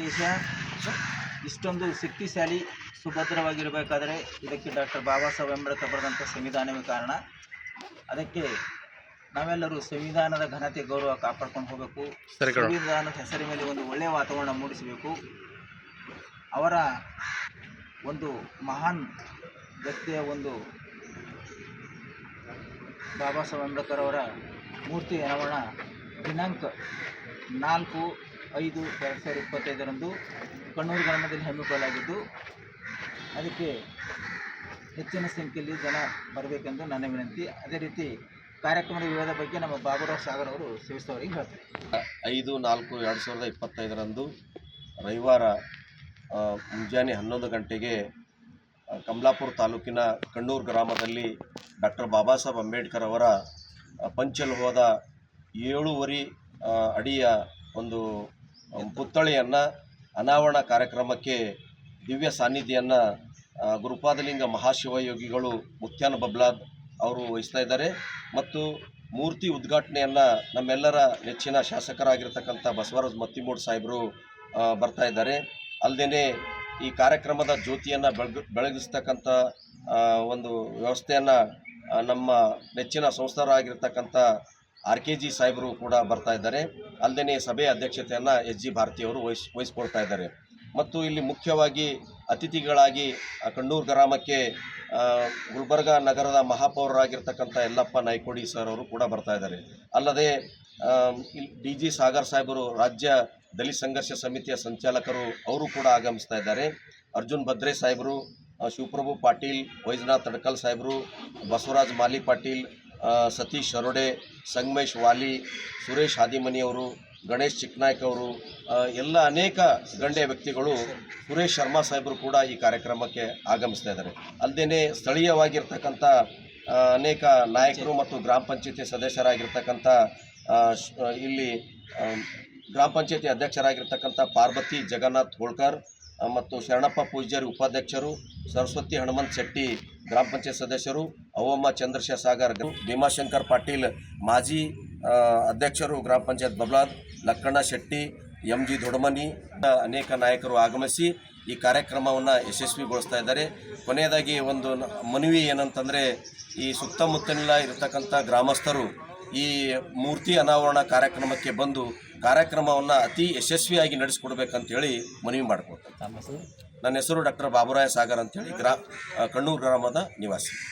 ದೇಶ ಇಷ್ಟೊಂದು ಶಕ್ತಿಶಾಲಿ ಸುಭದ್ರವಾಗಿರಬೇಕಾದರೆ ಇದಕ್ಕೆ ಡಾಕ್ಟರ್ ಬಾಬಾ ಸಾಹೇಬ್ ಅಂಬೇಡ್ಕರ್ ಬರೆದಂಥ ಸಂವಿಧಾನವೇ ಕಾರಣ. ಅದಕ್ಕೆ ನಾವೆಲ್ಲರೂ ಸಂವಿಧಾನದ ಘನತೆ ಗೌರವ ಕಾಪಾಡ್ಕೊಂಡು ಹೋಗಬೇಕು. ಸಂವಿಧಾನದ ಹೆಸರಿನ ಮೇಲೆ ಒಂದು ಒಳ್ಳೆಯ ವಾತಾವರಣ ಮೂಡಿಸಬೇಕು. ಅವರ ಒಂದು ಮಹಾನ್ ವ್ಯಕ್ತಿಯ ಒಂದು ಬಾಬಾ ಸಾಹೇಬ್ ಅಂಬೇಡ್ಕರ್ ಅವರ ಮೂರ್ತಿ ಅನಾವರಣ ದಿನಾಂಕ ನಾಲ್ಕು ಐದು ಎರಡು ಸಾವಿರದ ಇಪ್ಪತ್ತೈದರಂದು ಕಣ್ಣೂರು ಗ್ರಾಮದಲ್ಲಿ ಹಮ್ಮಿಕೊಳ್ಳಲಾಗಿದ್ದು, ಅದಕ್ಕೆ ಹೆಚ್ಚಿನ ಸಂಖ್ಯೆಯಲ್ಲಿ ಜನ ಬರಬೇಕೆಂದು ನನ್ನ ವಿನಂತಿ. ಅದೇ ರೀತಿ ಕಾರ್ಯಕ್ರಮದ ವಿವರದ ಬಗ್ಗೆ ನಮ್ಮ ಬಾಬುರಾವ್ ಸಾಗರ್ ಅವರು ಸೇವಿಸ್ತವರಿಗೆ ಹೇಳ್ತಾರೆ. ಐದು, ನಾಲ್ಕು, ಎರಡು ಸಾವಿರದ ಇಪ್ಪತ್ತೈದರಂದು ರವಿವಾರ ಮುಂಜಾನೆ ಹನ್ನೊಂದು ಗಂಟೆಗೆ ಕಮಲಾಪುರ ತಾಲೂಕಿನ ಕಣ್ಣೂರು ಗ್ರಾಮದಲ್ಲಿ ಡಾಕ್ಟರ್ ಬಾಬಾ ಸಾಹೇಬ್ ಅಂಬೇಡ್ಕರ್ ಅವರ ಪಂಚಲು ಏಳೂವರೆ ಅಡಿಯ ಒಂದು ಪುತ್ಥಳಿಯನ್ನು ಅನಾವರಣ ಕಾರ್ಯಕ್ರಮಕ್ಕೆ ದಿವ್ಯ ಸಾನ್ನಿಧ್ಯವನ್ನು ಗುರುಪಾದಲಿಂಗ ಮಹಾಶಿವಯೋಗಿಗಳು ಮುತ್ಯಾನ ಬಬ್ಲಾದ್ ಅವರು ವಹಿಸ್ತಾ ಇದ್ದಾರೆ. ಮತ್ತು ಮೂರ್ತಿ ಉದ್ಘಾಟನೆಯನ್ನು ನಮ್ಮೆಲ್ಲರ ನೆಚ್ಚಿನ ಶಾಸಕರಾಗಿರ್ತಕ್ಕಂಥ ಬಸವರಾಜ್ ಮತ್ತಿಮೂಡ್ ಸಾಹೇಬರು ಬರ್ತಾ ಇದ್ದಾರೆ. ಅಲ್ಲದೇ ಈ ಕಾರ್ಯಕ್ರಮದ ಜ್ಯೋತಿಯನ್ನು ಬೆಳಗ ಬೆಳಗಿಸ್ತಕ್ಕಂಥ ಒಂದು ವ್ಯವಸ್ಥೆಯನ್ನು ನಮ್ಮ ನೆಚ್ಚಿನ ಸಂಸ್ಥಾರಾಗಿರ್ತಕ್ಕಂಥ ಆರ್ ಕೆ ಜಿ ಸಾಹೇಬರು ಕೂಡ ಬರ್ತಾ ಇದ್ದಾರೆ. ಅಲ್ಲದೇ ಸಭೆಯ ಅಧ್ಯಕ್ಷತೆಯನ್ನು ಎಸ್ ಜಿ ಭಾರತಿಯವರು ವಹಿಸ್ ವಹಿಸ್ಕೊಳ್ತಾ ಇದ್ದಾರೆ. ಮತ್ತು ಇಲ್ಲಿ ಮುಖ್ಯವಾಗಿ ಅತಿಥಿಗಳಾಗಿ ಕಣ್ಣೂರು ಗ್ರಾಮಕ್ಕೆ ಗುಲ್ಬರ್ಗ ನಗರದ ಮಹಾಪೌರರಾಗಿರ್ತಕ್ಕಂಥ ಯಲ್ಲಪ್ಪ ನಾಯ್ಕೋಡಿ ಸರ್ ಅವರು ಕೂಡ ಬರ್ತಾ ಇದ್ದಾರೆ. ಅಲ್ಲದೆ ಡಿ ಜಿ ಸಾಗರ್ ಸಾಹೇಬರು, ರಾಜ್ಯ ದಲಿತ ಸಂಘರ್ಷ ಸಮಿತಿಯ ಸಂಚಾಲಕರು ಅವರು ಕೂಡ ಆಗಮಿಸ್ತಾ ಇದ್ದಾರೆ. ಅರ್ಜುನ್ ಭದ್ರೆ ಸಾಹೇಬರು ಶಿವಪ್ರಭು ಪಾಟೀಲ್, ವೈದ್ಯನಾಥ್ ತಡಕಲ್ ಸಾಹೇಬರು, ಬಸವರಾಜ್ ಮಾಲಿ ಪಾಟೀಲ್ ಸತೀಶ್ ಶರೋಡೆ ಸಂಗಮೇಶ್ ವಾಲಿ, ಸುರೇಶ್ ಹಾದಿಮನಿಯವರು, ಗಣೇಶ್ ಚಿಕ್ಕನಾಯ್ಕ ಅವರು ಎಲ್ಲ ಅನೇಕ ಗಣ್ಯ ವ್ಯಕ್ತಿಗಳು ಸುರೇಶ್ ಶರ್ಮಾ ಸಾಹೇಬರು ಕೂಡ ಈ ಕಾರ್ಯಕ್ರಮಕ್ಕೆ ಆಗಮಿಸ್ತಾ ಇದ್ದಾರೆ. ಅಲ್ಲದೇ ಸ್ಥಳೀಯವಾಗಿರ್ತಕ್ಕಂಥ ಅನೇಕ ನಾಯಕರು ಮತ್ತು ಗ್ರಾಮ ಪಂಚಾಯತಿ ಸದಸ್ಯರಾಗಿರ್ತಕ್ಕಂಥ ಇಲ್ಲಿ ಗ್ರಾಮ ಪಂಚಾಯತಿ ಅಧ್ಯಕ್ಷರಾಗಿರ್ತಕ್ಕಂಥ ಪಾರ್ವತಿ ಜಗನ್ನಾಥ್ ಹೋಳ್ಕರ್ ಮತ್ತು ಶರಣಪ್ಪ ಪೂಜ್ಯರಿ ಉಪಾಧ್ಯಕ್ಷರು, ಸರಸ್ವತಿ ಹನುಮಂತ್ ಶೆಟ್ಟಿ ಗ್ರಾಮ ಪಂಚಾಯತ್ ಸದಸ್ಯರು ಅವಮ್ಮ ಚಂದ್ರಶೇಖರ್ ಸಾಗರ್ ಭೀಮಾಶಂಕರ್ ಪಾಟೀಲ್ ಮಾಜಿ ಅಧ್ಯಕ್ಷರು ಗ್ರಾಮ ಪಂಚಾಯತ್ ಬಬ್ಲಾದ್ ಲಕ್ಕಣ್ಣ ಶೆಟ್ಟಿ ಎಂ ಜಿ ದೊಡಮನಿ ಅನೇಕ ನಾಯಕರು ಆಗಮಿಸಿ ಈ ಕಾರ್ಯಕ್ರಮವನ್ನು ಯಶಸ್ವಿಗೊಳಿಸ್ತಾ ಇದ್ದಾರೆ. ಕೊನೆಯದಾಗಿ ಒಂದು ಮನವಿ ಏನಂತಂದರೆ ಈ ಸುತ್ತಮುತ್ತಲಿನ ಇರತಕ್ಕಂಥ ಗ್ರಾಮಸ್ಥರು ಈ ಮೂರ್ತಿ ಅನಾವರಣ ಕಾರ್ಯಕ್ರಮಕ್ಕೆ ಬಂದು ಕಾರ್ಯಕ್ರಮವನ್ನು ಅತಿ ಯಶಸ್ವಿಯಾಗಿ ನಡೆಸಿಕೊಡ್ಬೇಕಂತೇಳಿ ಮನವಿ ಮಾಡಿಕೊಡ್ತಾರೆ ನನ್ನ ಹೆಸರು ಡಾಕ್ಟರ್ ಬಾಬುರಾಯ ಸಾಗರ್ ಅಂತೇಳಿ ಗ್ರಾ ಕಣ್ಣೂರು ಗ್ರಾಮದ ನಿವಾಸಿ.